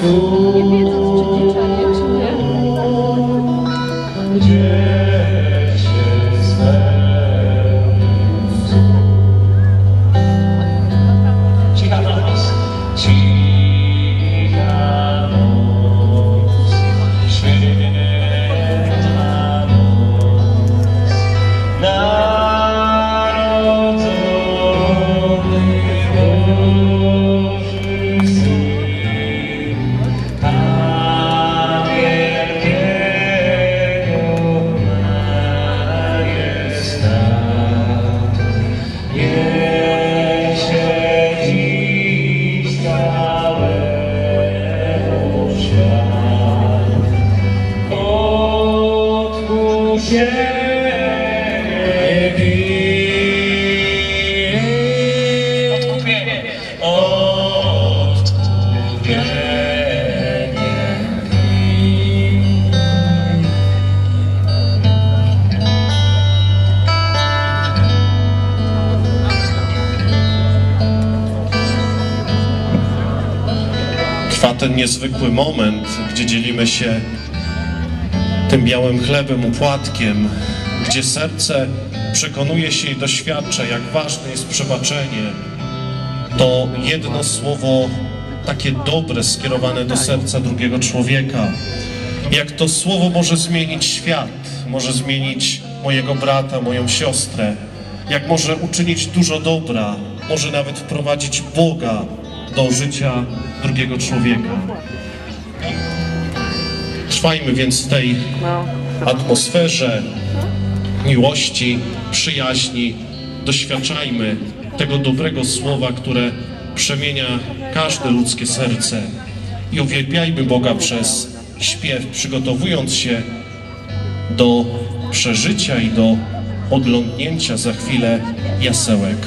for. Ciebie. Odkupienie. Odkupienie. Trwa ten niezwykły moment, gdzie dzielimy się tym białym chlebem, upłatkiem, gdzie serce przekonuje się i doświadcza, jak ważne jest przebaczenie, to jedno słowo takie dobre, skierowane do serca drugiego człowieka. Jak to słowo może zmienić świat, może zmienić mojego brata, moją siostrę, jak może uczynić dużo dobra, może nawet wprowadzić Boga do życia drugiego człowieka. Trwajmy więc w tej atmosferze miłości, przyjaźni, doświadczajmy tego dobrego słowa, które przemienia każde ludzkie serce i uwielbiajmy Boga przez śpiew, przygotowując się do przeżycia i do oglądnięcia za chwilę jasełek.